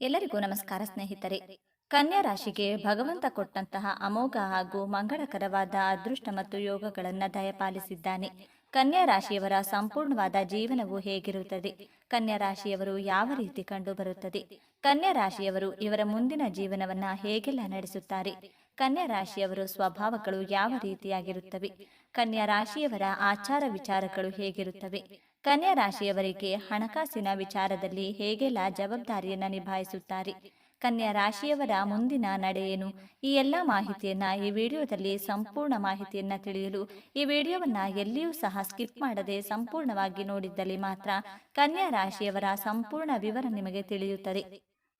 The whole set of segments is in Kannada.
ಎಲ್ಲರಿಗೂ ನಮಸ್ಕಾರ ಸ್ನೇಹಿತರೆ. ಕನ್ಯಾ ರಾಶಿಗೆ ಭಗವಂತ ಕೊಟ್ಟಂತಹ ಅಮೋಘ ಹಾಗೂ ಮಂಗಳಕರವಾದ ಅದೃಷ್ಟ ಮತ್ತು ಯೋಗಗಳನ್ನು ದಯಪಾಲಿಸಿದ್ದಾನೆ. ಕನ್ಯಾ ರಾಶಿಯವರ ಸಂಪೂರ್ಣವಾದ ಜೀವನವು ಹೇಗಿರುತ್ತದೆ? ಕನ್ಯಾ ರಾಶಿಯವರು ಯಾವ ರೀತಿ ಕಂಡು ಬರುತ್ತದೆ ಕನ್ಯಾ ರಾಶಿಯವರು ಇವರ ಮುಂದಿನ ಜೀವನವನ್ನ ಹೇಗೆಲ್ಲ ನಡೆಸುತ್ತಾರೆ? ಕನ್ಯಾ ರಾಶಿಯವರು ಸ್ವಭಾವಗಳು ಯಾವ ರೀತಿಯಾಗಿರುತ್ತವೆ? ಕನ್ಯಾ ರಾಶಿಯವರ ಆಚಾರ ವಿಚಾರಗಳು ಹೇಗಿರುತ್ತವೆ? ಕನ್ಯಾ ರಾಶಿಯವರಿಗೆ ಹಣಕಾಸಿನ ವಿಚಾರದಲ್ಲಿ ಹೇಗೆಲ್ಲ ಜವಾಬ್ದಾರಿಯನ್ನು ನಿಭಾಯಿಸುತ್ತಾರೆ? ಕನ್ಯಾ ರಾಶಿಯವರ ಮುಂದಿನ ನಡೆ ಏನು? ಈ ಎಲ್ಲ ಮಾಹಿತಿಯನ್ನ ಈ ವಿಡಿಯೋದಲ್ಲಿ ಸಂಪೂರ್ಣ ಮಾಹಿತಿಯನ್ನ ತಿಳಿಯಲು ಈ ವಿಡಿಯೋವನ್ನ ಎಲ್ಲಿಯೂ ಸಹ ಸ್ಕಿಪ್ ಮಾಡದೆ ಸಂಪೂರ್ಣವಾಗಿ ನೋಡಿದ್ದಲ್ಲಿ ಮಾತ್ರ ಕನ್ಯಾ ರಾಶಿಯವರ ಸಂಪೂರ್ಣ ವಿವರ ನಿಮಗೆ ತಿಳಿಯುತ್ತದೆ.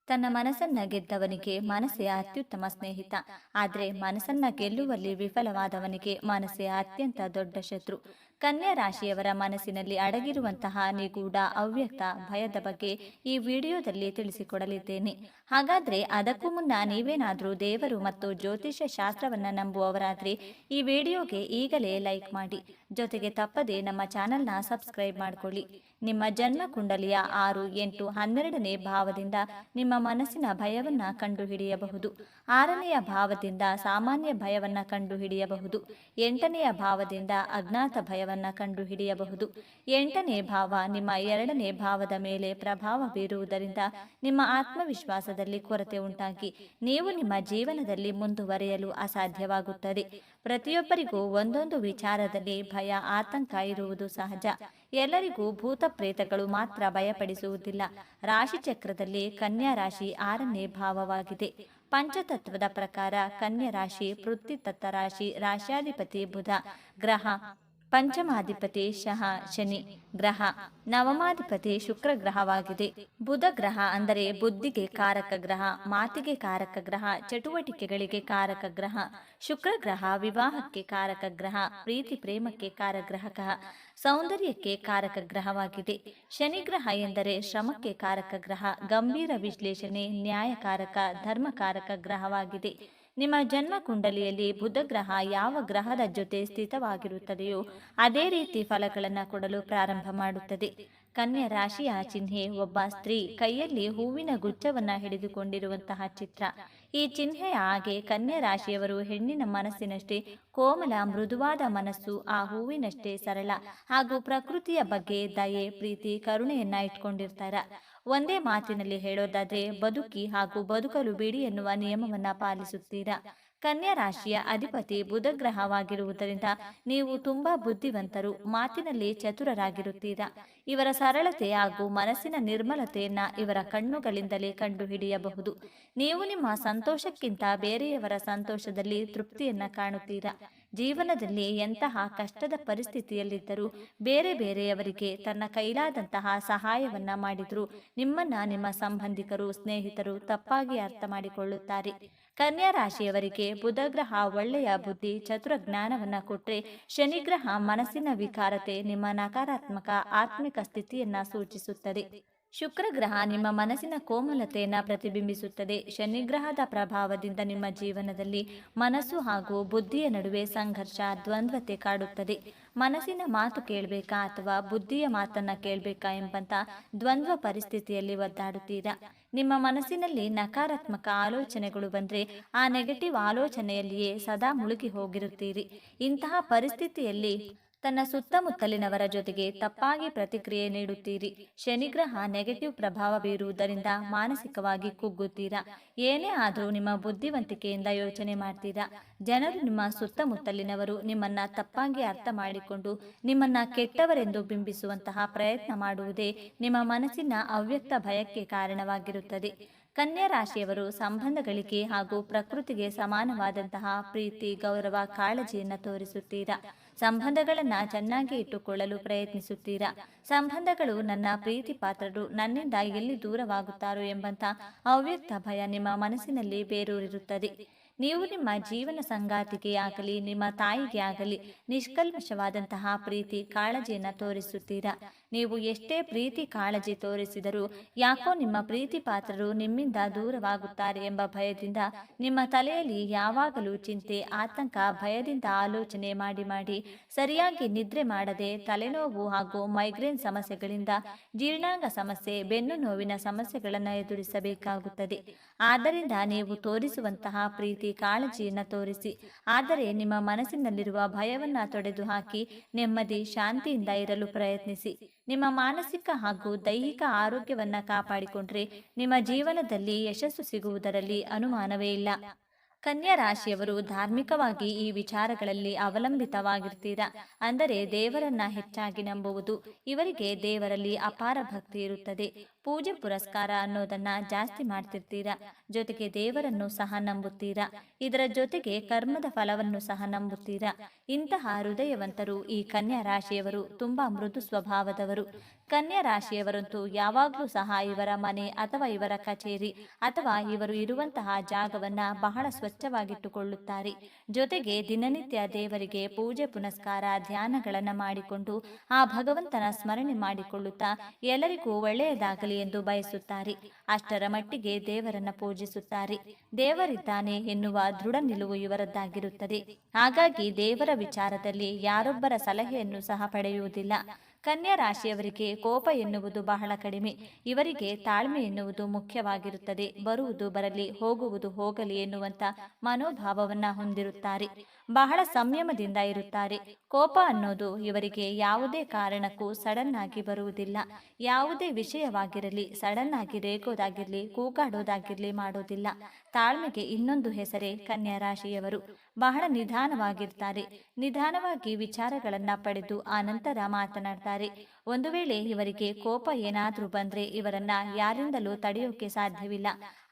ತನ್ನ ಮನಸ್ಸನ್ನ ಗೆದ್ದವನಿಗೆ ಮನಸ್ಸೇ ಅತ್ಯುತ್ತಮ ಸ್ನೇಹಿತ. ಆದರೆ ಮನಸ್ಸನ್ನ ಗೆಲ್ಲುವಲ್ಲಿ ವಿಫಲವಾದವನಿಗೆ ಮನಸ್ಸೇ ಅತ್ಯಂತ ದೊಡ್ಡ ಶತ್ರು. ಕನ್ಯಾ ರಾಶಿಯವರ ಮನಸ್ಸಿನಲ್ಲಿ ಅಡಗಿರುವಂತಹ ನಿಗೂಢ, ಅವ್ಯಕ್ತ ಭಯದ ಬಗ್ಗೆ ಈ ವಿಡಿಯೋದಲ್ಲಿ ತಿಳಿಸಿಕೊಡಲಿದ್ದೇನೆ. ಹಾಗಾದ್ರೆ ಅದಕ್ಕೂ ಮುನ್ನ ನೀವೇನಾದರೂ ದೇವರು ಮತ್ತು ಜ್ಯೋತಿಷ್ಯ ಶಾಸ್ತ್ರವನ್ನ ನಂಬುವವರಾದ್ರೆ ಈ ವಿಡಿಯೋಗೆ ಈಗಲೇ ಲೈಕ್ ಮಾಡಿ. ಜೊತೆಗೆ ತಪ್ಪದೆ ನಮ್ಮ ಚಾನೆಲ್ನ ಸಬ್ಸ್ಕ್ರೈಬ್ ಮಾಡಿಕೊಳ್ಳಿ. ನಿಮ್ಮ ಜನ್ಮ ಕುಂಡಲಿಯ ಆರು, ಎಂಟು, ಹನ್ನೆರಡನೇ ಭಾವದಿಂದ ನಿಮ್ಮ ಮನಸ್ಸಿನ ಭಯವನ್ನ ಕಂಡುಹಿಡಿಯಬಹುದು. ಆರನೆಯ ಭಾವದಿಂದ ಸಾಮಾನ್ಯ ಭಯವನ್ನ ಕಂಡುಹಿಡಿಯಬಹುದು. ಎಂಟನೆಯ ಭಾವದಿಂದ ಅಜ್ಞಾತ ಭಯವನ್ನ ಕಂಡುಹಿಡಿಯಬಹುದು. ಎಂಟನೇ ಭಾವ, ನಿಮ್ಮ ಎರಡನೇ ಭಾವದ ಮೇಲೆ ಪ್ರಭಾವ ಬೀರುವುದರಿಂದ ನಿಮ್ಮ ಆತ್ಮವಿಶ್ವಾಸದಲ್ಲಿ ಕೊರತೆ ಉಂಟಾಗಿ, ನೀವು ನಿಮ್ಮ ಜೀವನದಲ್ಲಿ ಮುಂದುವರಿಯಲು ಅಸಾಧ್ಯವಾಗುತ್ತದೆ. ಪ್ರತಿಯೊಬ್ಬರಿಗೂ ಒಂದೊಂದು ವಿಚಾರದಲ್ಲಿ ಭಯ, ಆತಂಕ ಇರುವುದು ಸಹಜ. ಎಲ್ಲರಿಗೂ ಭೂತ ಪ್ರೇತಗಳು ಮಾತ್ರ ಭಯಪಡಿಸುವುದಿಲ್ಲ. ರಾಶಿ ಚಕ್ರದಲ್ಲಿ ಕನ್ಯಾ ರಾಶಿ ಆರನೇ ಭಾವವಾಗಿದೆ. ಪಂಚತತ್ವದ ಪ್ರಕಾರ ಕನ್ಯಾ ರಾಶಿ ಪೃಥ್ವಿತತ್ವ ರಾಶಿ ರಾಶ್ಯಾಧಿಪತಿ ಬುಧ, ಗ್ರಹ ಪಂಚಮಾಧಿಪತಿ ಶಹ ಶನಿ ಗ್ರಹ, ನವಮಾಧಿಪತಿ ಶುಕ್ರ ಗ್ರಹವಾಗಿದೆ. ಬುಧ ಗ್ರಹ ಅಂದರೆ ಬುದ್ಧಿಗೆ ಕಾರಕ ಗ್ರಹ, ಮಾತಿಗೆ ಕಾರಕ ಗ್ರಹ, ಚಟುವಟಿಕೆಗಳಿಗೆ ಕಾರಕ ಗ್ರಹ, ಶುಕ್ರ ಗ್ರಹ, ವಿವಾಹಕ್ಕೆ ಕಾರಕ ಗ್ರಹ, ಪ್ರೀತಿ ಪ್ರೇಮಕ್ಕೆ ಕಾರಗ್ರಹಕ ಸೌಂದರ್ಯಕ್ಕೆ ಕಾರಕ ಗ್ರಹವಾಗಿದೆ. ಶನಿ ಗ್ರಹ ಎಂದರೆ ಶ್ರಮಕ್ಕೆ ಕಾರಕ ಗ್ರಹ, ಗಂಭೀರ ವಿಶ್ಲೇಷಣೆ, ನ್ಯಾಯಕಾರಕ, ಧರ್ಮಕಾರಕ ಗ್ರಹವಾಗಿದೆ. ನಿಮ್ಮ ಜನ್ಮ ಕುಂಡಲಿಯಲ್ಲಿ ಬುಧ ಗ್ರಹ ಯಾವ ಗ್ರಹದ ಜೊತೆ ಸ್ಥಿತವಾಗಿರುತ್ತದೆಯೋ ಅದೇ ರೀತಿ ಫಲಗಳನ್ನು ಕೊಡಲು ಪ್ರಾರಂಭ ಮಾಡುತ್ತದೆ. ಕನ್ಯಾ ರಾಶಿಯ ಚಿಹ್ನೆ ಒಬ್ಬ ಸ್ತ್ರೀ ಕೈಯಲ್ಲಿ ಹೂವಿನ ಗುಚ್ಛವನ್ನ ಹಿಡಿದುಕೊಂಡಿರುವಂತಹ ಚಿತ್ರ. ಈ ಚಿಹ್ನೆಯ ಹಾಗೆ ಕನ್ಯಾ ರಾಶಿಯವರು ಹೆಣ್ಣಿನ ಮನಸ್ಸಿನಷ್ಟೇ ಕೋಮಲ ಮೃದುವಾದ ಮನಸ್ಸು, ಆ ಹೂವಿನಷ್ಟೇ ಸರಳ ಹಾಗೂ ಪ್ರಕೃತಿಯ ಬಗ್ಗೆ ದಯೆ, ಪ್ರೀತಿ, ಕರುಣೆಯನ್ನ ಇಟ್ಕೊಂಡಿರ್ತಾರ. ಒಂದೇ ಮಾತಿನಲ್ಲಿ ಹೇಳೋದಾದ್ರೆ, ಬದುಕಿ ಹಾಗೂ ಬದುಕಲು ಬಿಡಿ ಎನ್ನುವ ನಿಯಮವನ್ನ ಪಾಲಿಸುತ್ತೀರಾ? ಕನ್ಯಾ ರಾಶಿಯ ಅಧಿಪತಿ ಬುಧ ಗ್ರಹವಾಗಿರುವುದರಿಂದ ನೀವು ತುಂಬಾ ಬುದ್ಧಿವಂತರು, ಮಾತಿನಲ್ಲಿ ಚತುರರಾಗಿರುತ್ತೀರಾ? ಇವರ ಸರಳತೆ ಹಾಗೂ ಮನಸ್ಸಿನ ನಿರ್ಮಲತೆಯನ್ನ ಇವರ ಕಣ್ಣುಗಳಿಂದಲೇ ಕಂಡುಹಿಡಿಯಬಹುದು. ನೀವು ನಿಮ್ಮ ಸಂತೋಷಕ್ಕಿಂತ ಬೇರೆಯವರ ಸಂತೋಷದಲ್ಲಿ ತೃಪ್ತಿಯನ್ನ ಕಾಣುತ್ತೀರಾ? ಜೀವನದಲ್ಲಿ ಎಂತಹ ಕಷ್ಟದ ಪರಿಸ್ಥಿತಿಯಲ್ಲಿದ್ದರೂ ಬೇರೆ ಬೇರೆಯವರಿಗೆ ತನ್ನ ಕೈಲಾದಂತಹ ಸಹಾಯವನ್ನ ಮಾಡಿದ್ರು. ನಿಮ್ಮನ್ನ ನಿಮ್ಮ ಸಂಬಂಧಿಕರು, ಸ್ನೇಹಿತರು ತಪ್ಪಾಗಿ ಅರ್ಥ ಮಾಡಿಕೊಳ್ಳುತ್ತಾರೆ. ಕನ್ಯಾ ರಾಶಿಯವರಿಗೆ ಬುಧ ಗ್ರಹ ಒಳ್ಳೆಯ ಬುದ್ಧಿ ಚತುರ ಜ್ಞಾನವನ್ನ ಕೊಟ್ಟರೆ ಶನಿಗ್ರಹ ಮನಸ್ಸಿನ ವಿಕಾರತೆ ನಿಮ್ಮ ನಕಾರಾತ್ಮಕ ಆತ್ಮಿಕ ಸ್ಥಿತಿಯನ್ನ ಸೂಚಿಸುತ್ತದೆ. ಶುಕ್ರ ಗ್ರಹ ನಿಮ್ಮ ಮನಸ್ಸಿನ ಕೋಮಲತೆಯನ್ನು ಪ್ರತಿಬಿಂಬಿಸುತ್ತದೆ. ಶನಿಗ್ರಹದ ಪ್ರಭಾವದಿಂದ ನಿಮ್ಮ ಜೀವನದಲ್ಲಿ ಮನಸ್ಸು ಹಾಗೂ ಬುದ್ಧಿಯ ನಡುವೆ ಸಂಘರ್ಷ, ದ್ವಂದ್ವತೆ ಕಾಡುತ್ತದೆ. ಮನಸ್ಸಿನ ಮಾತು ಕೇಳಬೇಕಾ ಅಥವಾ ಬುದ್ಧಿಯ ಮಾತನ್ನ ಕೇಳಬೇಕಾ ಎಂಬಂತ ದ್ವಂದ್ವ ಪರಿಸ್ಥಿತಿಯಲ್ಲಿ ಒದ್ದಾಡುತ್ತೀರಾ? ನಿಮ್ಮ ಮನಸ್ಸಿನಲ್ಲಿ ನಕಾರಾತ್ಮಕ ಆಲೋಚನೆಗಳು ಬಂದರೆ ಆ ನೆಗೆಟಿವ್ ಆಲೋಚನೆಯಲ್ಲಿಯೇ ಸದಾ ಮುಳುಗಿ ಹೋಗಿರುತ್ತೀರಿ. ಇಂತಹ ಪರಿಸ್ಥಿತಿಯಲ್ಲಿ ತನ್ನ ಸುತ್ತಮುತ್ತಲಿನವರ ಜೊತೆಗೆ ತಪ್ಪಾಗಿ ಪ್ರತಿಕ್ರಿಯೆ ನೀಡುತ್ತೀರಿ. ಶನಿಗ್ರಹ ನೆಗೆಟಿವ್ ಪ್ರಭಾವ ಬೀರುವುದರಿಂದ ಮಾನಸಿಕವಾಗಿ ಕುಗ್ಗುತ್ತೀರಾ? ಏನೇ ಆದರೂ ನಿಮ್ಮ ಬುದ್ಧಿವಂತಿಕೆಯಿಂದ ಯೋಚನೆ ಮಾಡ್ತೀರಾ? ಜನರು ನಿಮ್ಮ ಸುತ್ತಮುತ್ತಲಿನವರು ನಿಮ್ಮನ್ನ ತಪ್ಪಾಗಿ ಅರ್ಥ ಮಾಡಿಕೊಂಡು ನಿಮ್ಮನ್ನ ಕೆಟ್ಟವರೆಂದು ಬಿಂಬಿಸುವಂತಹ ಪ್ರಯತ್ನ ಮಾಡುವುದೇ ನಿಮ್ಮ ಮನಸ್ಸಿನ ಅವ್ಯಕ್ತ ಭಯಕ್ಕೆ ಕಾರಣವಾಗಿರುತ್ತದೆ. ಕನ್ಯಾ ರಾಶಿಯವರು ಸಂಬಂಧಗಳಿಗೆ ಹಾಗೂ ಪ್ರಕೃತಿಗೆ ಸಮಾನವಾದಂತಹ ಪ್ರೀತಿ, ಗೌರವ, ಕಾಳಜಿಯನ್ನು ತೋರಿಸುತ್ತೀರಾ? ಸಂಬಂಧಗಳನ್ನ ಚೆನ್ನಾಗಿ ಇಟ್ಟುಕೊಳ್ಳಲು ಪ್ರಯತ್ನಿಸುತ್ತೀರಾ? ಸಂಬಂಧಗಳು ನನ್ನ ಪ್ರೀತಿ ಪಾತ್ರರು ನನ್ನಿಂದ ಎಲ್ಲಿ ದೂರವಾಗುತ್ತಾರೋ ಎಂಬಂತ ಅವ್ಯಕ್ತ ಭಯ ನಿಮ್ಮ ಮನಸ್ಸಿನಲ್ಲಿ ಬೇರೂರಿರುತ್ತದೆ. ನೀವು ನಿಮ್ಮ ಜೀವನ ಸಂಗಾತಿಗೆ ಆಗಲಿ, ನಿಮ್ಮ ತಾಯಿಗೆ ಆಗಲಿ ನಿಷ್ಕಲ್ಮಶವಾದಂತಹ ಪ್ರೀತಿ ಕಾಳಜಿಯನ್ನು ತೋರಿಸುತ್ತೀರಾ? ನೀವು ಎಷ್ಟೇ ಪ್ರೀತಿ ಕಾಳಜಿ ತೋರಿಸಿದರೂ ಯಾಕೋ ನಿಮ್ಮ ಪ್ರೀತಿ ಪಾತ್ರರು ನಿಮ್ಮಿಂದ ದೂರವಾಗುತ್ತಾರೆ ಎಂಬ ಭಯದಿಂದ ನಿಮ್ಮ ತಲೆಯಲ್ಲಿ ಯಾವಾಗಲೂ ಚಿಂತೆ, ಆತಂಕ, ಭಯದಿಂದ ಆಲೋಚನೆ ಮಾಡಿ ಮಾಡಿ ಸರಿಯಾಗಿ ನಿದ್ರೆ ಮಾಡದೆ ತಲೆನೋವು ಹಾಗೂ ಮೈಗ್ರೇನ್ ಸಮಸ್ಯೆಗಳಿಂದ ಜೀರ್ಣಾಂಗ ಸಮಸ್ಯೆ, ಬೆನ್ನು ನೋವಿನ ಸಮಸ್ಯೆಗಳನ್ನು ಎದುರಿಸಬೇಕಾಗುತ್ತದೆ. ಆದ್ದರಿಂದ ನೀವು ತೋರಿಸುವಂತಹ ಪ್ರೀತಿ ಕಾಳಜಿಯನ್ನು ತೋರಿಸಿ, ಆದರೆ ನಿಮ್ಮ ಮನಸ್ಸಿನಲ್ಲಿರುವ ಭಯವನ್ನು ತೊಡೆದು ಹಾಕಿ ನೆಮ್ಮದಿ, ಶಾಂತಿಯಿಂದ ಇರಲು ಪ್ರಯತ್ನಿಸಿ. ನಿಮ್ಮ ಮಾನಸಿಕ ಹಾಗೂ ದೈಹಿಕ ಆರೋಗ್ಯವನ್ನ ಕಾಪಾಡಿಕೊಂಡ್ರೆ ನಿಮ್ಮ ಜೀವನದಲ್ಲಿ ಯಶಸ್ಸು ಸಿಗುವುದರಲ್ಲಿ ಅನುಮಾನವೇ ಇಲ್ಲ. ಕನ್ಯಾ ರಾಶಿಯವರು ಧಾರ್ಮಿಕವಾಗಿ ಈ ವಿಚಾರಗಳಲ್ಲಿ ಅವಲಂಬಿತವಾಗಿರ್ತೀರಾ. ಅಂದರೆ ದೇವರನ್ನ ಹೆಚ್ಚಾಗಿ ನಂಬುವುದು. ಇವರಿಗೆ ದೇವರಲ್ಲಿ ಅಪಾರ ಭಕ್ತಿ ಇರುತ್ತದೆ. ಪೂಜೆ ಪುರಸ್ಕಾರ ಅನ್ನೋದನ್ನ ಜಾಸ್ತಿ ಮಾಡ್ತಿರ್ತೀರಾ? ಜೊತೆಗೆ ದೇವರನ್ನು ಸಹ ನಂಬುತ್ತೀರಾ? ಇದರ ಜೊತೆಗೆ ಕರ್ಮದ ಫಲವನ್ನು ಸಹ ನಂಬುತ್ತೀರಾ? ಇಂತಹ ಹೃದಯವಂತರು ಈ ಕನ್ಯಾ ರಾಶಿಯವರು ತುಂಬಾ ಮೃದು ಸ್ವಭಾವದವರು. ಕನ್ಯಾ ರಾಶಿಯವರಂತೂ ಯಾವಾಗಲೂ ಸಹ ಇವರ ಮನೆ ಅಥವಾ ಇವರ ಕಚೇರಿ ಅಥವಾ ಇವರು ಇರುವಂತಹ ಜಾಗವನ್ನ ಬಹಳ ಸ್ವಚ್ಛವಾಗಿಟ್ಟುಕೊಳ್ಳುತ್ತಾರೆ. ಜೊತೆಗೆ ದಿನನಿತ್ಯ ದೇವರಿಗೆ ಪೂಜೆ ಪುನಸ್ಕಾರ ಧ್ಯಾನಗಳನ್ನು ಮಾಡಿಕೊಂಡು ಆ ಭಗವಂತನ ಸ್ಮರಣೆ ಮಾಡಿಕೊಳ್ಳುತ್ತಾ ಎಲ್ಲರಿಗೂ ಒಳ್ಳೆಯದಾಗಲಿ ಎಂದು ಬಯಸುತ್ತಾರೆ. ಅಷ್ಟರ ಮಟ್ಟಿಗೆ ದೇವರನ್ನ ಪೂಜಿಸುತ್ತಾರೆ. ದೇವರಿದ್ದಾನೆ ಎನ್ನುವ ದೃಢ ನಿಲುವು ಇವರದ್ದಾಗಿರುತ್ತದೆ. ಹಾಗಾಗಿ ದೇವರ ವಿಚಾರದಲ್ಲಿ ಯಾರೊಬ್ಬರ ಸಲಹೆಯನ್ನು ಸಹ ಪಡೆಯುವುದಿಲ್ಲ. ಕನ್ಯಾ ರಾಶಿಯವರಿಗೆ ಕೋಪ ಎನ್ನುವುದು ಬಹಳ ಕಡಿಮೆ. ಇವರಿಗೆ ತಾಳ್ಮೆ ಎನ್ನುವುದು ಮುಖ್ಯವಾಗಿರುತ್ತದೆ. ಬರುವುದು ಬರಲಿ, ಹೋಗುವುದು ಹೋಗಲಿ ಎನ್ನುವಂತ ಮನೋಭಾವವನ್ನ ಹೊಂದಿರುತ್ತಾರೆ. ಬಹಳ ಸಂಯಮದಿಂದ ಇರುತ್ತಾರೆ. ಕೋಪ ಅನ್ನೋದು ಇವರಿಗೆ ಯಾವುದೇ ಕಾರಣಕ್ಕೂ ಸಡನ್ ಆಗಿ ಬರುವುದಿಲ್ಲ. ಯಾವುದೇ ವಿಷಯವಾಗಿರಲಿ ಸಡನ್ ಆಗಿ ರೇಗೋದಾಗಿರಲಿ, ಕೂಗಾಡೋದಾಗಿರಲಿ ಮಾಡೋದಿಲ್ಲ. ತಾಳ್ಮೆಗೆ ಇನ್ನೊಂದು ಹೆಸರೇ ಕನ್ಯಾ ರಾಶಿಯವರು ಬಹಳ ನಿಧಾನವಾಗಿರ್ತಾರೆ. ನಿಧಾನವಾಗಿ ವಿಚಾರಗಳನ್ನ ಪಡೆದು ಆನಂತರ ಮಾತನಾಡ್ತಾರೆ. ಒಂದು ವೇಳೆ ಇವರಿಗೆ ಕೋಪ ಏನಾದರೂ ಬಂದ್ರೆ ಇವರನ್ನ ಯಾರಿಂದಲೂ ತಡೆಯೋಕೆ ಸಾಧ್ಯವಿಲ್ಲ.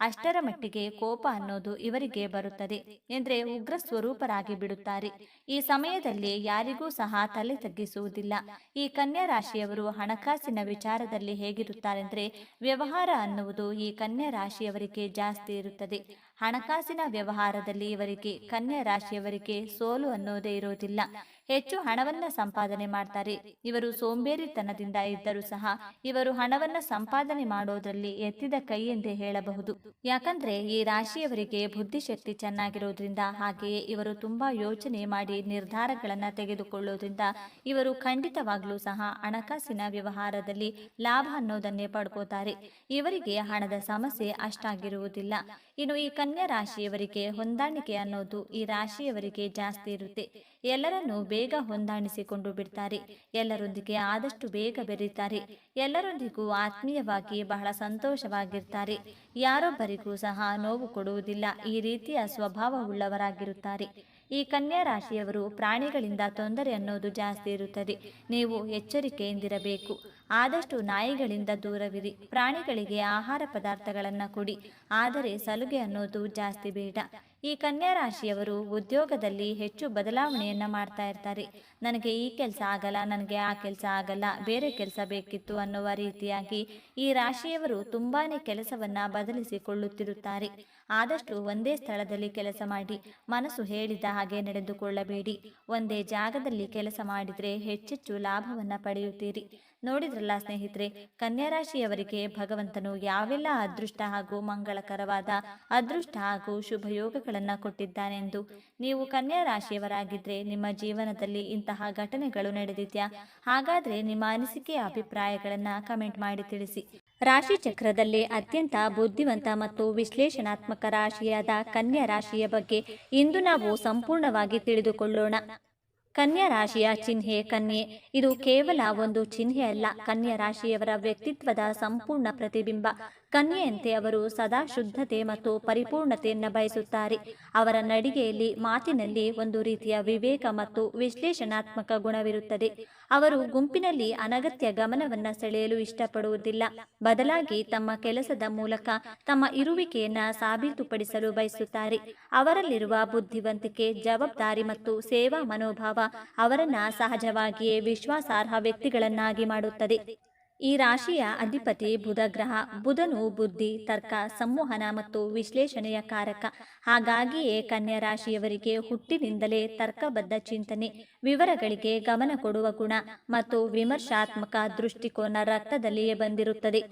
ಅಷ್ಟರ ಮಟ್ಟಿಗೆ ಕೋಪ ಅನ್ನೋದು ಇವರಿಗೆ ಬರುತ್ತದೆ ಎಂದ್ರೆ ಉಗ್ರ ಸ್ವರೂಪರಾಗಿ ಬಿಡುತ್ತಾರೆ. ಈ ಸಮಯದಲ್ಲಿ ಯಾರಿಗೂ ಸಹ ತಲೆ ತಗ್ಗಿಸುವುದಿಲ್ಲ. ಈ ಕನ್ಯಾ ರಾಶಿಯವರು ಹಣಕಾಸಿನ ವಿಚಾರದಲ್ಲಿ ಹೇಗಿರುತ್ತಾರೆಂದ್ರೆ ವ್ಯವಹಾರ ಅನ್ನುವುದು ಈ ಕನ್ಯಾ ರಾಶಿಯವರಿಗೆ ಜಾಸ್ತಿ ಇರುತ್ತದೆ. ಹಣಕಾಸಿನ ವ್ಯವಹಾರದಲ್ಲಿ ಇವರಿಗೆ ಕನ್ಯಾ ರಾಶಿಯವರಿಗೆ ಸೋಲು ಅನ್ನೋದೇ ಇರೋದಿಲ್ಲ ಹೆಚ್ಚು ಹಣವನ್ನ ಸಂಪಾದನೆ ಮಾಡ್ತಾರೆ. ಇವರು ಸೋಂಬೇರಿತನದಿಂದ ಇದ್ದರೂ ಸಹ ಇವರು ಹಣವನ್ನ ಸಂಪಾದನೆ ಮಾಡೋದ್ರಲ್ಲಿ ಎತ್ತಿದ ಕೈ ಎಂದೇ ಹೇಳಬಹುದು. ಯಾಕಂದ್ರೆ ಈ ರಾಶಿಯವರಿಗೆ ಬುದ್ಧಿಶಕ್ತಿ ಚೆನ್ನಾಗಿರೋದ್ರಿಂದ ಹಾಗೆಯೇ ಇವರು ತುಂಬಾ ಯೋಚನೆ ಮಾಡಿ ನಿರ್ಧಾರಗಳನ್ನ ತೆಗೆದುಕೊಳ್ಳೋದ್ರಿಂದ ಇವರು ಖಂಡಿತವಾಗ್ಲೂ ಸಹ ಹಣಕಾಸಿನ ವ್ಯವಹಾರದಲ್ಲಿ ಲಾಭ ಅನ್ನೋದನ್ನೇ ಪಡ್ಕೋತಾರೆ. ಇವರಿಗೆ ಹಣದ ಸಮಸ್ಯೆ ಅಷ್ಟಾಗಿರುವುದಿಲ್ಲ. ಇನ್ನು ಈ ಕನ್ಯಾ ರಾಶಿಯವರಿಗೆ ಹೊಂದಾಣಿಕೆ ಅನ್ನೋದು ಈ ರಾಶಿಯವರಿಗೆ ಜಾಸ್ತಿ ಇರುತ್ತೆ. ಎಲ್ಲರನ್ನು ಬೇಗ ಹೊಂದಾಣಿಸಿಕೊಂಡು ಬಿಡ್ತಾರೆ. ಎಲ್ಲರೊಂದಿಗೆ ಆದಷ್ಟು ಬೇಗ ಬೆರೀತಾರೆ. ಎಲ್ಲರೊಂದಿಗೂ ಆತ್ಮೀಯವಾಗಿ ಬಹಳ ಸಂತೋಷವಾಗಿರ್ತಾರೆ. ಯಾರೊಬ್ಬರಿಗೂ ಸಹ ನೋವು ಕೊಡುವುದಿಲ್ಲ. ಈ ರೀತಿಯ ಸ್ವಭಾವವುಳ್ಳವರಾಗಿರುತ್ತಾರೆ ಈ ಕನ್ಯಾ ರಾಶಿಯವರು ಪ್ರಾಣಿಗಳಿಂದ ತೊಂದರೆ ಅನ್ನೋದು ಜಾಸ್ತಿ ಇರುತ್ತದೆ. ನೀವು ಎಚ್ಚರಿಕೆಯಿಂದಿರಬೇಕು. ಆದಷ್ಟು ನಾಯಿಗಳಿಂದ ದೂರವಿರಿ. ಪ್ರಾಣಿಗಳಿಗೆ ಆಹಾರ ಪದಾರ್ಥಗಳನ್ನು ಕೊಡಿ. ಆದರೆ ಸಲುಗೆ ಅನ್ನೋದು ಜಾಸ್ತಿ ಬೇಡ. ಈ ಕನ್ಯಾ ರಾಶಿಯವರು ಉದ್ಯೋಗದಲ್ಲಿ ಹೆಚ್ಚು ಬದಲಾವಣೆಯನ್ನ ಮಾಡ್ತಾ ಇರ್ತಾರೆ. ನನಗೆ ಈ ಕೆಲಸ ಆಗಲ್ಲ, ನನಗೆ ಆ ಕೆಲಸ ಆಗಲ್ಲ, ಬೇರೆ ಕೆಲಸ ಬೇಕಿತ್ತು ಅನ್ನುವ ರೀತಿಯಾಗಿ ಈ ರಾಶಿಯವರು ತುಂಬಾನೇ ಕೆಲಸವನ್ನ ಬದಲಿಸಿಕೊಳ್ಳುತ್ತಿರುತ್ತಾರೆ. ಆದಷ್ಟು ಒಂದೇ ಸ್ಥಳದಲ್ಲಿ ಕೆಲಸ ಮಾಡಿ, ಮನಸ್ಸು ಹೇಳಿದ ಹಾಗೆ ನಡೆದುಕೊಳ್ಳಬೇಡಿ. ಒಂದೇ ಜಾಗದಲ್ಲಿ ಕೆಲಸ ಮಾಡಿದರೆ ಹೆಚ್ಚೆಚ್ಚು ಲಾಭವನ್ನ ಪಡೆಯುತ್ತೀರಿ. ನೋಡಿದ್ರಲ್ಲ ಸ್ನೇಹಿತರೆ ಕನ್ಯಾ ರಾಶಿಯವರಿಗೆ ಭಗವಂತನು ಯಾವೆಲ್ಲ ಅದೃಷ್ಟ ಹಾಗೂ ಮಂಗಳಕರವಾದ ಅದೃಷ್ಟ ಹಾಗೂ ಶುಭಯೋಗಗಳನ್ನು ಕೊಟ್ಟಿದ್ದಾನೆಂದು? ನೀವು ಕನ್ಯಾ ರಾಶಿಯವರಾಗಿದ್ರೆ ನಿಮ್ಮ ಜೀವನದಲ್ಲಿ ಇಂತಹ ಘಟನೆಗಳು ನಡೆದಿದ್ಯಾ? ಹಾಗಾದರೆ ನಿಮ್ಮ ಅನಿಸಿಕೆಯ ಅಭಿಪ್ರಾಯಗಳನ್ನು ಕಮೆಂಟ್ ಮಾಡಿ ತಿಳಿಸಿ. ರಾಶಿ ಚಕ್ರದಲ್ಲಿ ಅತ್ಯಂತ ಬುದ್ಧಿವಂತ ಮತ್ತು ವಿಶ್ಲೇಷಣಾತ್ಮಕ ರಾಶಿಯಾದ ಕನ್ಯಾ ರಾಶಿಯ ಬಗ್ಗೆ ಇಂದು ನಾವು ಸಂಪೂರ್ಣವಾಗಿ ತಿಳಿದುಕೊಳ್ಳೋಣ. ಕನ್ಯಾ ರಾಶಿಯ ಚಿಹ್ನೆ ಕನ್ಯೆ. ಇದು ಕೇವಲ ಒಂದು ಚಿಹ್ನೆ ಅಲ್ಲ. ಕನ್ಯಾ ರಾಶಿಯವರ ವ್ಯಕ್ತಿತ್ವದ ಸಂಪೂರ್ಣ ಪ್ರತಿಬಿಂಬ. ಕನ್ಯೆಯಂತೆ ಅವರು ಸದಾ ಶುದ್ಧತೆ ಮತ್ತು ಪರಿಪೂರ್ಣತೆಯನ್ನು ಬಯಸುತ್ತಾರೆ. ಅವರ ನಡಿಗೆಯಲ್ಲಿ ಮಾತಿನಲ್ಲಿ ಒಂದು ರೀತಿಯ ವಿವೇಕ ಮತ್ತು ವಿಶ್ಲೇಷಣಾತ್ಮಕ ಗುಣವಿರುತ್ತದೆ. ಅವರು ಗುಂಪಿನಲ್ಲಿ ಅನಗತ್ಯ ಗಮನವನ್ನು ಸೆಳೆಯಲು ಇಷ್ಟಪಡುವುದಿಲ್ಲ. ಬದಲಾಗಿ ತಮ್ಮ ಕೆಲಸದ ಮೂಲಕ ತಮ್ಮ ಇರುವಿಕೆಯನ್ನು ಸಾಬೀತುಪಡಿಸಲು ಬಯಸುತ್ತಾರೆ. ಅವರಲ್ಲಿರುವ ಬುದ್ಧಿವಂತಿಕೆ, ಜವಾಬ್ದಾರಿ ಮತ್ತು ಸೇವಾ ಮನೋಭಾವ ಅವರನ್ನ ಸಹಜವಾಗಿಯೇ ವಿಶ್ವಾಸಾರ್ಹ ವ್ಯಕ್ತಿಗಳನ್ನಾಗಿ ಮಾಡುತ್ತದೆ. ಈ ರಾಶಿಯ ಅಧಿಪತಿ ಬುಧ ಗ್ರಹ, ಬುಧನು ಬುದ್ಧಿ, ತರ್ಕ ಸಂವಹನ ಮತ್ತು ವಿಶ್ಲೇಷಣೆಯ ಕಾರಕ. ಹಾಗಾಗಿಯೇ ಕನ್ಯಾ ರಾಶಿಯವರಿಗೆ ಹುಟ್ಟಿನಿಂದಲೇ ತರ್ಕಬದ್ಧ ಚಿಂತನೆ, ವಿವರಗಳಿಗೆ ಗಮನ ಕೊಡುವ ಗುಣ ಮತ್ತು ವಿಮರ್ಶಾತ್ಮಕ ದೃಷ್ಟಿಕೋನ ರಕ್ತದಲ್ಲಿಯೇ ಬಂದಿರುತ್ತದೆ.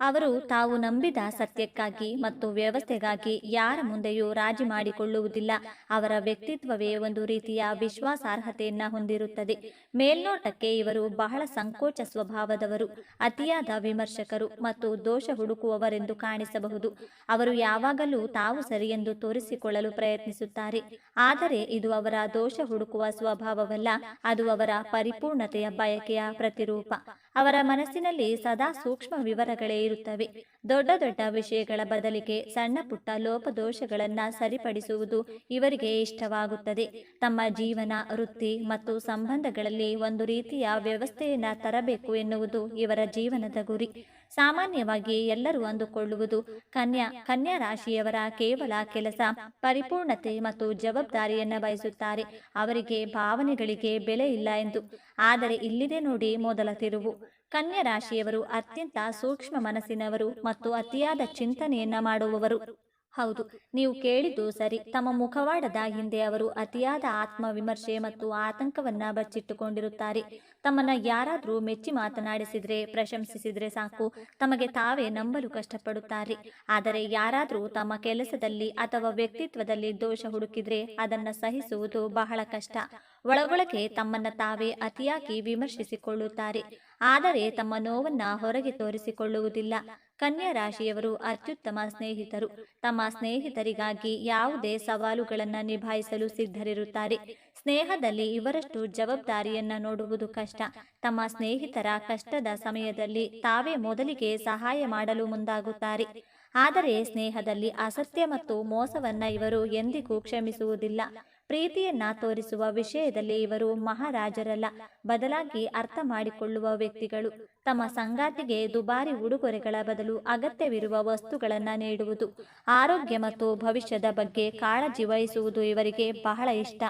ಅವರು ತಾವು ನಂಬಿದ ಸತ್ಯಕ್ಕಾಗಿ ಮತ್ತು ವ್ಯವಸ್ಥೆಗಾಗಿ ಯಾರ ಮುಂದೆಯೂ ರಾಜಿ ಮಾಡಿಕೊಳ್ಳುವುದಿಲ್ಲ. ಅವರ ವ್ಯಕ್ತಿತ್ವವೇ ಒಂದು ರೀತಿಯ ವಿಶ್ವಾಸಾರ್ಹತೆಯನ್ನ ಹೊಂದಿರುತ್ತದೆ. ಮೇಲ್ನೋಟಕ್ಕೆ ಇವರು ಬಹಳ ಸಂಕೋಚ ಸ್ವಭಾವದವರು. ಅತಿಯಾದ ವಿಮರ್ಶಕರು ಮತ್ತು ದೋಷ ಹುಡುಕುವವರೆಂದು ಕಾಣಿಸಬಹುದು. ಅವರು ಯಾವಾಗಲೂ ತಾವು ಸರಿಯೆಂದು ತೋರಿಸಿಕೊಳ್ಳಲು ಪ್ರಯತ್ನಿಸುತ್ತಾರೆ. ಆದರೆ ಇದು ಅವರ ದೋಷ ಹುಡುಕುವ ಸ್ವಭಾವವಲ್ಲ. ಅದು ಅವರ ಪರಿಪೂರ್ಣತೆಯ ಬಯಕೆಯ ಪ್ರತಿರೂಪ. ಅವರ ಮನಸ್ಸಿನಲ್ಲಿ ಸದಾ ಸೂಕ್ಷ್ಮ ವಿವರಗಳೇ ಇರುತ್ತವೆ ದೊಡ್ಡ ದೊಡ್ಡ ವಿಷಯಗಳ ಬದಲಿಗೆ ಸಣ್ಣ ಪುಟ್ಟ ಲೋಪದೋಷಗಳನ್ನ ಸರಿಪಡಿಸುವುದು ಇವರಿಗೆ ಇಷ್ಟವಾಗುತ್ತದೆ. ತಮ್ಮ ಜೀವನ, ವೃತ್ತಿ ಮತ್ತು ಸಂಬಂಧಗಳಲ್ಲಿ ಒಂದು ರೀತಿಯ ವ್ಯವಸ್ಥೆಯನ್ನು ತರಬೇಕು ಎನ್ನುವುದು ಇವರ ಜೀವನದ ಗುರಿ. ಸಾಮಾನ್ಯವಾಗಿ ಎಲ್ಲರೂ ಅಂದುಕೊಳ್ಳುವುದು ಕನ್ಯಾ ಕನ್ಯಾ ರಾಶಿಯವರ ಕೇವಲ ಕೆಲಸ, ಪರಿಪೂರ್ಣತೆ ಮತ್ತು ಜವಾಬ್ದಾರಿಯನ್ನು ಬಯಸುತ್ತಾರೆ. ಅವರಿಗೆ ಭಾವನೆಗಳಿಗೆ ಬೆಲೆ ಇಲ್ಲ ಎಂದು. ಆದರೆ ಇಲ್ಲಿದೆ ನೋಡಿ ಮೊದಲ ತಿರುವು. ಕನ್ಯಾ ರಾಶಿಯವರು ಅತ್ಯಂತ ಸೂಕ್ಷ್ಮ ಮನಸ್ಸಿನವರು ಮತ್ತು ಅತಿಯಾದ ಚಿಂತನೆಯನ್ನ ಮಾಡುವವರು. ಹೌದು ನೀವು ಕೇಳಿದ್ದು ಸರಿ. ತಮ್ಮ ಮುಖವಾಡದ ಹಿಂದೆ ಅವರು ಅತಿಯಾದ ಆತ್ಮವಿಮರ್ಶೆ ಮತ್ತು ಆತಂಕವನ್ನ ಬಚ್ಚಿಟ್ಟುಕೊಂಡಿರುತ್ತಾರೆ. ತಮ್ಮನ್ನ ಯಾರಾದರೂ ಮೆಚ್ಚಿ ಮಾತನಾಡಿಸಿದ್ರೆ ಪ್ರಶಂಸಿಸಿದ್ರೆ ಸಾಕು. ತಮಗೆ ತಾವೇ ನಂಬಲು ಕಷ್ಟಪಡುತ್ತಾರೆ. ಆದರೆ ಯಾರಾದರೂ ತಮ್ಮ ಕೆಲಸದಲ್ಲಿ ಅಥವಾ ವ್ಯಕ್ತಿತ್ವದಲ್ಲಿ ದೋಷ ಹುಡುಕಿದ್ರೆ ಅದನ್ನ ಸಹಿಸುವುದು ಬಹಳ ಕಷ್ಟ. ಒಳಗೊಳಗೆ ತಮ್ಮನ್ನ ತಾವೇ ಅತಿಯಾಗಿ ವಿಮರ್ಶಿಸಿಕೊಳ್ಳುತ್ತಾರೆ. ಆದರೆ ತಮ್ಮ ನೋವನ್ನ ಹೊರಗೆ ತೋರಿಸಿಕೊಳ್ಳುವುದಿಲ್ಲ. ಕನ್ಯಾ ರಾಶಿಯವರು ಅತ್ಯುತ್ತಮ ಸ್ನೇಹಿತರು. ತಮ್ಮ ಸ್ನೇಹಿತರಿಗಾಗಿ ಯಾವುದೇ ಸವಾಲುಗಳನ್ನು ನಿಭಾಯಿಸಲು ಸಿದ್ಧರಿರುತ್ತಾರೆ. ಸ್ನೇಹದಲ್ಲಿ ಇವರಷ್ಟು ಜವಾಬ್ದಾರಿಯನ್ನ ನೋಡುವುದು ಕಷ್ಟ. ತಮ್ಮ ಸ್ನೇಹಿತರ ಕಷ್ಟದ ಸಮಯದಲ್ಲಿ ತಾವೇ ಮೊದಲಿಗೆ ಸಹಾಯ ಮಾಡಲು ಮುಂದಾಗುತ್ತಾರೆ. ಆದರೆ ಸ್ನೇಹದಲ್ಲಿ ಅಸತ್ಯ ಮತ್ತು ಮೋಸವನ್ನ ಇವರು ಎಂದಿಗೂ ಕ್ಷಮಿಸುವುದಿಲ್ಲ. ಪ್ರೀತಿಯನ್ನ ತೋರಿಸುವ ವಿಷಯದಲ್ಲಿ ಇವರು ಮಹಾರಾಜರಲ್ಲ, ಬದಲಾಗಿ ಅರ್ಥ ಮಾಡಿಕೊಳ್ಳುವ ವ್ಯಕ್ತಿಗಳು. ತಮ್ಮ ಸಂಗಾತಿಗೆ ದುಬಾರಿ ಉಡುಗೊರೆಗಳ ಬದಲು ಅಗತ್ಯವಿರುವ ವಸ್ತುಗಳನ್ನು ನೀಡುವುದು, ಆರೋಗ್ಯ ಮತ್ತು ಭವಿಷ್ಯದ ಬಗ್ಗೆ ಕಾಳಜಿ ವಹಿಸುವುದು ಇವರಿಗೆ ಬಹಳ ಇಷ್ಟ.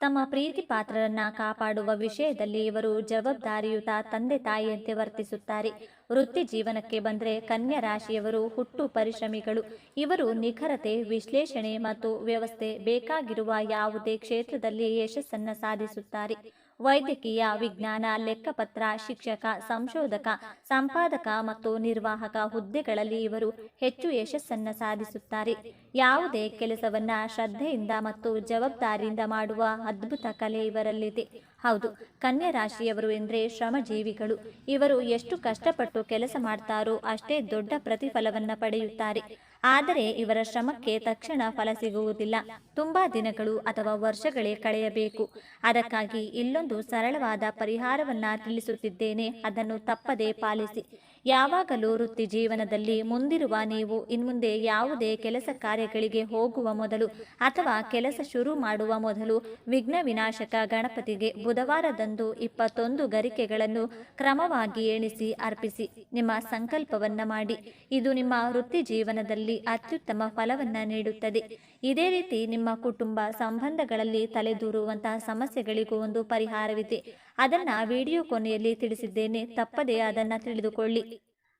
ತಮ್ಮ ಪ್ರೀತಿ ಪಾತ್ರರನ್ನ ಕಾಪಾಡುವ ವಿಷಯದಲ್ಲಿ ಇವರು ಜವಾಬ್ದಾರಿಯುತ ತಂದೆ ತಾಯಿಯಂತೆ ವರ್ತಿಸುತ್ತಾರೆ. ವೃತ್ತಿ ಜೀವನಕ್ಕೆ ಬಂದರೆ ಕನ್ಯಾ ರಾಶಿಯವರು ಹುಟ್ಟು ಪರಿಶ್ರಮಿಗಳು. ಇವರು ನಿಖರತೆ, ವಿಶ್ಲೇಷಣೆ ಮತ್ತು ವ್ಯವಸ್ಥೆ ಬೇಕಾಗಿರುವ ಯಾವುದೇ ಕ್ಷೇತ್ರದಲ್ಲಿ ಯಶಸ್ಸನ್ನು ಸಾಧಿಸುತ್ತಾರೆ. ವೈದ್ಯಕೀಯ, ವಿಜ್ಞಾನ, ಲೆಕ್ಕಪತ್ರ, ಶಿಕ್ಷಕ, ಸಂಶೋಧಕ, ಸಂಪಾದಕ ಮತ್ತು ನಿರ್ವಾಹಕ ಹುದ್ದೆಗಳಲ್ಲಿ ಇವರು ಹೆಚ್ಚು ಯಶಸ್ಸನ್ನು ಸಾಧಿಸುತ್ತಾರೆ. ಯಾವುದೇ ಕೆಲಸವನ್ನ ಶ್ರದ್ಧೆಯಿಂದ ಮತ್ತು ಜವಾಬ್ದಾರಿಯಿಂದ ಮಾಡುವ ಅದ್ಭುತ ಕಲೆ ಇವರಲ್ಲಿದೆ. ಹೌದು, ಕನ್ಯಾ ರಾಶಿಯವರು ಎಂದರೆ ಶ್ರಮಜೀವಿಗಳು. ಇವರು ಎಷ್ಟು ಕಷ್ಟಪಟ್ಟು ಕೆಲಸ ಮಾಡ್ತಾರೋ ಅಷ್ಟೇ ದೊಡ್ಡ ಪ್ರತಿಫಲವನ್ನ ಪಡೆಯುತ್ತಾರೆ. ಆದರೆ ಇವರ ಶ್ರಮಕ್ಕೆ ತಕ್ಷಣ ಫಲ ಸಿಗುವುದಿಲ್ಲ. ತುಂಬಾ ದಿನಗಳು ಅಥವಾ ವರ್ಷಗಳೇ ಕಳೆಯಬೇಕು. ಅದಕ್ಕಾಗಿ ಇಲ್ಲೊಂದು ಸರಳವಾದ ಪರಿಹಾರವನ್ನ ತಿಳಿಸುತ್ತಿದ್ದೇನೆ. ಅದನ್ನು ತಪ್ಪದೇ ಪಾಲಿಸಿ. ಯಾವಾಗಲೂ ವೃತ್ತಿ ಜೀವನದಲ್ಲಿ ಮುಂದಿರುವ ನೀವು ಇನ್ಮುಂದೆ ಯಾವುದೇ ಕೆಲಸ ಕಾರ್ಯಗಳಿಗೆ ಹೋಗುವ ಮೊದಲು ಅಥವಾ ಕೆಲಸ ಶುರು ಮಾಡುವ ಮೊದಲು ವಿಘ್ನ ವಿನಾಶಕ ಗಣಪತಿಗೆ ಬುಧವಾರದಂದು ಇಪ್ಪತ್ತೊಂದು ಗರಿಕೆಗಳನ್ನು ಕ್ರಮವಾಗಿ ಎಣಿಸಿ ಅರ್ಪಿಸಿ ನಿಮ್ಮ ಸಂಕಲ್ಪವನ್ನ ಮಾಡಿ. ಇದು ನಿಮ್ಮ ವೃತ್ತಿ ಜೀವನದಲ್ಲಿ ಅತ್ಯುತ್ತಮ ಫಲವನ್ನ ನೀಡುತ್ತದೆ. ಇದೇ ರೀತಿ ನಿಮ್ಮ ಕುಟುಂಬ ಸಂಬಂಧಗಳಲ್ಲಿ ತಲೆದೂರುವಂತಹ ಸಮಸ್ಯೆಗಳಿಗೂ ಒಂದು ಪರಿಹಾರವಿದೆ. ಅದನ್ನ ವಿಡಿಯೋ ಕೊನೆಯಲ್ಲಿ ತಿಳಿಸಿದ್ದೇನೆ. ತಪ್ಪದೇ ಅದನ್ನ ತಿಳಿದುಕೊಳ್ಳಿ.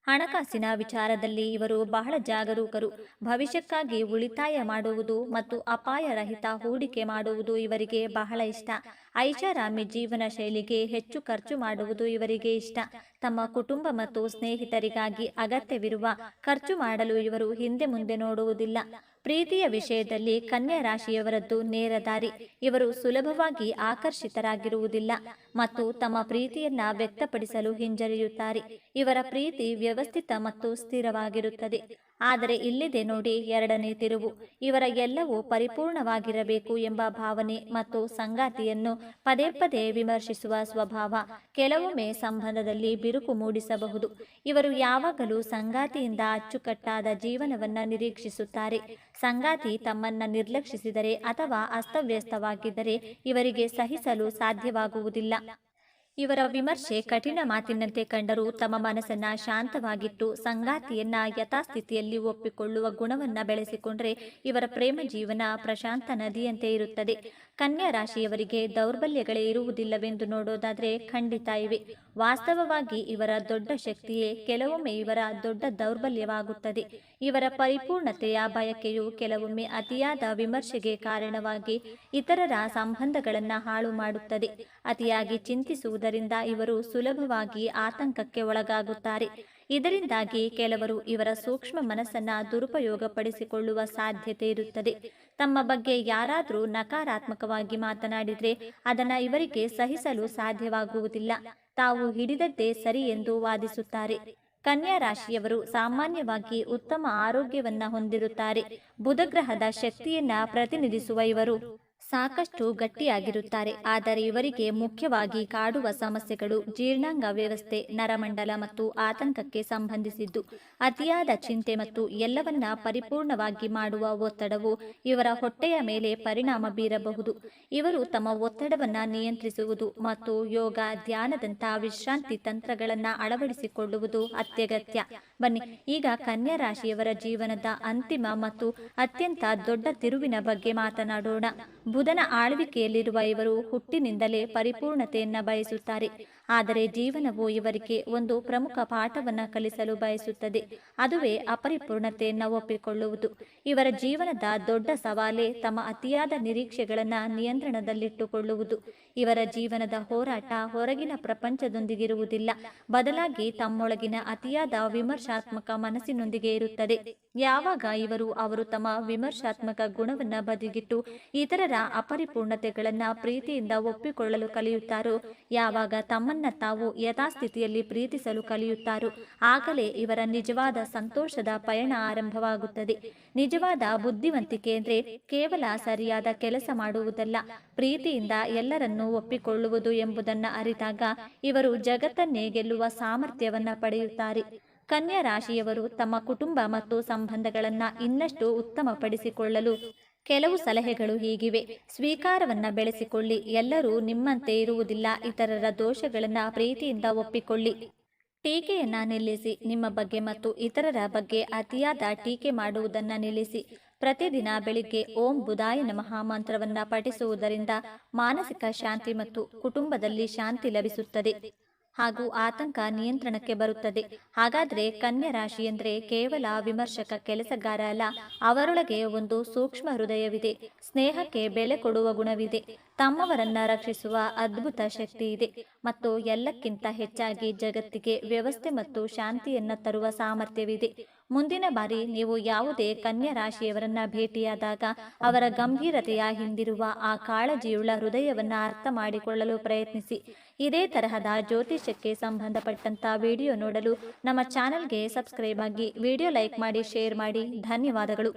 ಹಣಕಾಸಿನ ವಿಚಾರದಲ್ಲಿ ಇವರು ಬಹಳ ಜಾಗರೂಕರು. ಭವಿಷ್ಯಕ್ಕಾಗಿ ಉಳಿತಾಯ ಮಾಡುವುದು ಮತ್ತು ಅಪಾಯರಹಿತ ಹೂಡಿಕೆ ಮಾಡುವುದು ಇವರಿಗೆ ಬಹಳ ಇಷ್ಟ. ಐಷಾರಾಮಿ ಜೀವನ ಶೈಲಿಗೆ ಹೆಚ್ಚು ಖರ್ಚು ಮಾಡುವುದು ಇವರಿಗೆ ಇಷ್ಟ. ತಮ್ಮ ಕುಟುಂಬ ಮತ್ತು ಸ್ನೇಹಿತರಿಗಾಗಿ ಅಗತ್ಯವಿರುವ ಖರ್ಚು ಮಾಡಲು ಇವರು ಹಿಂದೆ ಮುಂದೆ ನೋಡುವುದಿಲ್ಲ. ಪ್ರೀತಿಯ ವಿಷಯದಲ್ಲಿ ಕನ್ಯಾ ರಾಶಿಯವರದ್ದು ನೇರ ದಾರಿ. ಇವರು ಸುಲಭವಾಗಿ ಆಕರ್ಷಿತರಾಗಿರುವುದಿಲ್ಲ. ಮತ್ತು ತಮ್ಮ ಪ್ರೀತಿಯನ್ನ ವ್ಯಕ್ತಪಡಿಸಲು ಹಿಂಜರಿಯುತ್ತಾರೆ. ಇವರ ಪ್ರೀತಿ ವ್ಯವಸ್ಥಿತ ಮತ್ತು ಸ್ಥಿರವಾಗಿರುತ್ತದೆ. ಆದರೆ ಇಲ್ಲಿದೆ ನೋಡಿ ಎರಡನೇ ತಿರುವು. ಇವರ ಎಲ್ಲವೂ ಪರಿಪೂರ್ಣವಾಗಿರಬೇಕು ಎಂಬ ಭಾವನೆ ಮತ್ತು ಸಂಗಾತಿಯನ್ನು ಪದೇ ಪದೇ ವಿಮರ್ಶಿಸುವ ಸ್ವಭಾವ ಕೆಲವೊಮ್ಮೆ ಸಂಬಂಧದಲ್ಲಿ ಬಿರುಕು ಮೂಡಿಸಬಹುದು. ಇವರು ಯಾವಾಗಲೂ ಸಂಗಾತಿಯಿಂದ ಅಚ್ಚುಕಟ್ಟಾದ ಜೀವನವನ್ನ ನಿರೀಕ್ಷಿಸುತ್ತಾರೆ. ಸಂಗಾತಿ ತಮ್ಮನ್ನ ನಿರ್ಲಕ್ಷಿಸಿದರೆ ಅಥವಾ ಅಸ್ತವ್ಯಸ್ತವಾಗಿದ್ದರೆ ಇವರಿಗೆ ಸಹಿಸಲು ಸಾಧ್ಯವಾಗುವುದಿಲ್ಲ. ಇವರ ವಿಮರ್ಶೆ ಕಠಿಣ ಮಾತಿನಂತೆ ಕಂಡರೂ ತಮ್ಮ ಮನಸ್ಸನ್ನ ಶಾಂತವಾಗಿಟ್ಟು ಸಂಗಾತಿಯನ್ನ ಯಥಾಸ್ಥಿತಿಯಲ್ಲಿ ಒಪ್ಪಿಕೊಳ್ಳುವ ಗುಣವನ್ನ ಬೆಳೆಸಿಕೊಂಡ್ರೆ ಇವರ ಪ್ರೇಮ ಜೀವನ ಪ್ರಶಾಂತ ನದಿಯಂತೆ ಇರುತ್ತದೆ. ಕನ್ಯಾ ರಾಶಿಯವರಿಗೆ ದೌರ್ಬಲ್ಯಗಳೇ ಇರುವುದಿಲ್ಲವೆಂದು ನೋಡೋದಾದರೆ ಖಂಡಿತ ಇವೆ. ವಾಸ್ತವವಾಗಿ ಇವರ ದೊಡ್ಡ ಶಕ್ತಿಯೇ ಕೆಲವೊಮ್ಮೆ ಇವರ ದೊಡ್ಡ ದೌರ್ಬಲ್ಯವಾಗುತ್ತದೆ. ಇವರ ಪರಿಪೂರ್ಣತೆಯ ಬಯಕೆಯು ಕೆಲವೊಮ್ಮೆ ಅತಿಯಾದ ವಿಮರ್ಶೆಗೆ ಕಾರಣವಾಗಿ ಇತರರ ಸಂಬಂಧಗಳನ್ನು ಹಾಳು ಮಾಡುತ್ತದೆ. ಅತಿಯಾಗಿ ಚಿಂತಿಸುವುದರಿಂದ ಇವರು ಸುಲಭವಾಗಿ ಆತಂಕಕ್ಕೆ ಒಳಗಾಗುತ್ತಾರೆ. ಇದರಿಂದಾಗಿ ಕೆಲವರು ಇವರ ಸೂಕ್ಷ್ಮ ಮನಸ್ಸನ್ನ ದುರುಪಯೋಗಪಡಿಸಿಕೊಳ್ಳುವ ಸಾಧ್ಯತೆ ಇರುತ್ತದೆ. ತಮ್ಮ ಬಗ್ಗೆ ಯಾರಾದರೂ ನಕಾರಾತ್ಮಕವಾಗಿ ಮಾತನಾಡಿದರೆ ಅದನ್ನು ಇವರಿಗೆ ಸಹಿಸಲು ಸಾಧ್ಯವಾಗುವುದಿಲ್ಲ. ತಾವು ಹಿಡಿದದ್ದೇ ಸರಿ ಎಂದು ವಾದಿಸುತ್ತಾರೆ. ಕನ್ಯಾ ರಾಶಿಯವರು ಸಾಮಾನ್ಯವಾಗಿ ಉತ್ತಮ ಆರೋಗ್ಯವನ್ನ ಹೊಂದಿರುತ್ತಾರೆ. ಬುಧಗ್ರಹದ ಶಕ್ತಿಯನ್ನ ಪ್ರತಿನಿಧಿಸುವ ಇವರು. ಸಾಕಷ್ಟು ಗಟ್ಟಿಯಾಗಿರುತ್ತಾರೆ. ಆದರೆ ಇವರಿಗೆ ಮುಖ್ಯವಾಗಿ ಕಾಡುವ ಸಮಸ್ಯೆಗಳು ಜೀರ್ಣಾಂಗ ವ್ಯವಸ್ಥೆ, ನರಮಂಡಲ ಮತ್ತು ಆತಂಕಕ್ಕೆ ಸಂಬಂಧಿಸಿದ್ದು. ಅತಿಯಾದ ಚಿಂತೆ ಮತ್ತು ಎಲ್ಲವನ್ನ ಪರಿಪೂರ್ಣವಾಗಿ ಮಾಡುವ ಒತ್ತಡವು ಇವರ ಹೊಟ್ಟೆಯ ಮೇಲೆ ಪರಿಣಾಮ ಬೀರಬಹುದು. ಇವರು ತಮ್ಮ ಒತ್ತಡವನ್ನ ನಿಯಂತ್ರಿಸುವುದು ಮತ್ತು ಯೋಗ ಧ್ಯಾನದಂತಹ ವಿಶ್ರಾಂತಿ ತಂತ್ರಗಳನ್ನು ಅಳವಡಿಸಿಕೊಳ್ಳುವುದು ಅತ್ಯಗತ್ಯ. ಬನ್ನಿ, ಈಗ ಕನ್ಯಾ ರಾಶಿಯವರ ಜೀವನದ ಅಂತಿಮ ಮತ್ತು ಅತ್ಯಂತ ದೊಡ್ಡ ತಿರುವಿನ ಬಗ್ಗೆ ಮಾತನಾಡೋಣ. ಬುಧನ ಆಳ್ವಿಕೆಯಲ್ಲಿರುವ ಇವರು ಹುಟ್ಟಿನಿಂದಲೇ ಪರಿಪೂರ್ಣತೆಯನ್ನ ಬಯಸುತ್ತಾರೆ. ಆದರೆ ಜೀವನವು ಇವರಿಗೆ ಒಂದು ಪ್ರಮುಖ ಪಾಠವನ್ನು ಕಲಿಸಲು ಬಯಸುತ್ತದೆ. ಅದುವೇ ಅಪರಿಪೂರ್ಣತೆಯನ್ನು ಒಪ್ಪಿಕೊಳ್ಳುವುದು. ಇವರ ಜೀವನದ ದೊಡ್ಡ ಸವಾಲೇ ತಮ್ಮ ಅತಿಯಾದ ನಿರೀಕ್ಷೆಗಳನ್ನು ನಿಯಂತ್ರಣದಲ್ಲಿಟ್ಟುಕೊಳ್ಳುವುದು. ಇವರ ಜೀವನದ ಹೋರಾಟ ಹೊರಗಿನ ಪ್ರಪಂಚದೊಂದಿಗಿರುವುದಿಲ್ಲ. ಬದಲಾಗಿ ತಮ್ಮೊಳಗಿನ ಅತಿಯಾದ ವಿಮರ್ಶಾತ್ಮಕ ಮನಸ್ಸಿನೊಂದಿಗೆ ಇರುತ್ತದೆ. ಯಾವಾಗ ಇವರು ಅವರು ತಮ್ಮ ವಿಮರ್ಶಾತ್ಮಕ ಗುಣವನ್ನು ಬದಿಗಿಟ್ಟು ಇತರರ ಅಪರಿಪೂರ್ಣತೆಗಳನ್ನು ಪ್ರೀತಿಯಿಂದ ಒಪ್ಪಿಕೊಳ್ಳಲು ಕಲಿಯುತ್ತಾರೋ, ಯಾವಾಗ ತಮ್ಮನ್ನ ತಾವು ಯಥಾಸ್ಥಿತಿಯಲ್ಲಿ ಪ್ರೀತಿಸಲು ಕಲಿಯುತ್ತಾರೋ. ಆಗಲೇ ಇವರ ನಿಜವಾದ ಸಂತೋಷದ ಪಯಣ ಆರಂಭವಾಗುತ್ತದೆ. ನಿಜವಾದ ಬುದ್ಧಿವಂತಿಕೆ ಅಂದ್ರೆ ಕೇವಲ ಸರಿಯಾದ ಕೆಲಸ ಮಾಡುವುದಲ್ಲ. ಪ್ರೀತಿಯಿಂದ ಎಲ್ಲರನ್ನೂ ಒಪ್ಪಿಕೊಳ್ಳುವುದು ಎಂಬುದನ್ನ ಅರಿತಾಗ ಇವರು ಜಗತ್ತನ್ನೇ ಗೆಲ್ಲುವ ಸಾಮರ್ಥ್ಯವನ್ನ ಪಡೆಯುತ್ತಾರೆ. ಕನ್ಯಾ ರಾಶಿಯವರು ತಮ್ಮ ಕುಟುಂಬ ಮತ್ತು ಸಂಬಂಧಗಳನ್ನ ಇನ್ನಷ್ಟು ಉತ್ತಮಪಡಿಸಿಕೊಳ್ಳಲು ಕೆಲವು ಸಲಹೆಗಳು ಹೀಗಿವೆ. ಸ್ವೀಕಾರವನ್ನ ಬೆಳೆಸಿಕೊಳ್ಳಿ. ಎಲ್ಲರೂ ನಿಮ್ಮಂತೆ ಇರುವುದಿಲ್ಲ. ಇತರರ ದೋಷಗಳನ್ನ ಪ್ರೀತಿಯಿಂದ ಒಪ್ಪಿಕೊಳ್ಳಿ. ಟೀಕೆಯನ್ನ ನಿಲ್ಲಿಸಿ. ನಿಮ್ಮ ಬಗ್ಗೆ ಮತ್ತು ಇತರರ ಬಗ್ಗೆ ಅತಿಯಾದ ಟೀಕೆ ಮಾಡುವುದನ್ನ ನಿಲ್ಲಿಸಿ. ಪ್ರತಿದಿನ ಬೆಳಿಗ್ಗೆ ಓಂ ಬುಧಾಯ ನಮಃ ಮಂತ್ರವನ್ನ ಪಠಿಸುವುದರಿಂದ ಮಾನಸಿಕ ಶಾಂತಿ ಮತ್ತು ಕುಟುಂಬದಲ್ಲಿ ಶಾಂತಿ ಲಭಿಸುತ್ತದೆ. ಹಾಗೂ ಆತಂಕ ನಿಯಂತ್ರಣಕ್ಕೆ ಬರುತ್ತದೆ. ಹಾಗಾದ್ರೆ ಕನ್ಯಾ ರಾಶಿ ಎಂದ್ರೆ ಕೇವಲ ವಿಮರ್ಶಕ ಕೆಲಸಗಾರ ಅಲ್ಲ, ಅವರೊಳಗೆ ಒಂದು ಸೂಕ್ಷ್ಮ ಹೃದಯವಿದೆ. ಸ್ನೇಹಕ್ಕೆ ಬೆಲೆ ಕೊಡುವ ಗುಣವಿದೆ. ತಮ್ಮವರನ್ನ ರಕ್ಷಿಸುವ ಅದ್ಭುತ ಶಕ್ತಿ ಇದೆ. ಮತ್ತು ಎಲ್ಲಕ್ಕಿಂತ ಹೆಚ್ಚಾಗಿ ಜಗತ್ತಿಗೆ ವ್ಯವಸ್ಥೆ ಮತ್ತು ಶಾಂತಿಯನ್ನ ತರುವ ಸಾಮರ್ಥ್ಯವಿದೆ. ಮುಂದಿನ ಬಾರಿ ನೀವು ಯಾವುದೇ ಕನ್ಯಾ ರಾಶಿಯವರನ್ನ ಭೇಟಿಯಾದಾಗ ಅವರ ಗಂಭೀರತೆಯ ಹಿಂದಿರುವ ಆ ಕಾಳಜಿಯುಳ್ಳ ಹೃದಯವನ್ನ ಅರ್ಥ ಮಾಡಿಕೊಳ್ಳಲು ಪ್ರಯತ್ನಿಸಿ. ಇದೇ ತರಹದ ಜ್ಯೋತಿಷ್ಯಕ್ಕೆ ಸಂಬಂಧಪಟ್ಟಂತ ವಿಡಿಯೋ ನೋಡಲು ನಮ್ಮ ಚಾನೆಲ್ಗೆ ಸಬ್ಸ್ಕ್ರೈಬ್ ಆಗಿ ವಿಡಿಯೋ ಲೈಕ್ ಮಾಡಿ, ಶೇರ್ ಮಾಡಿ. ಧನ್ಯವಾದಗಳು.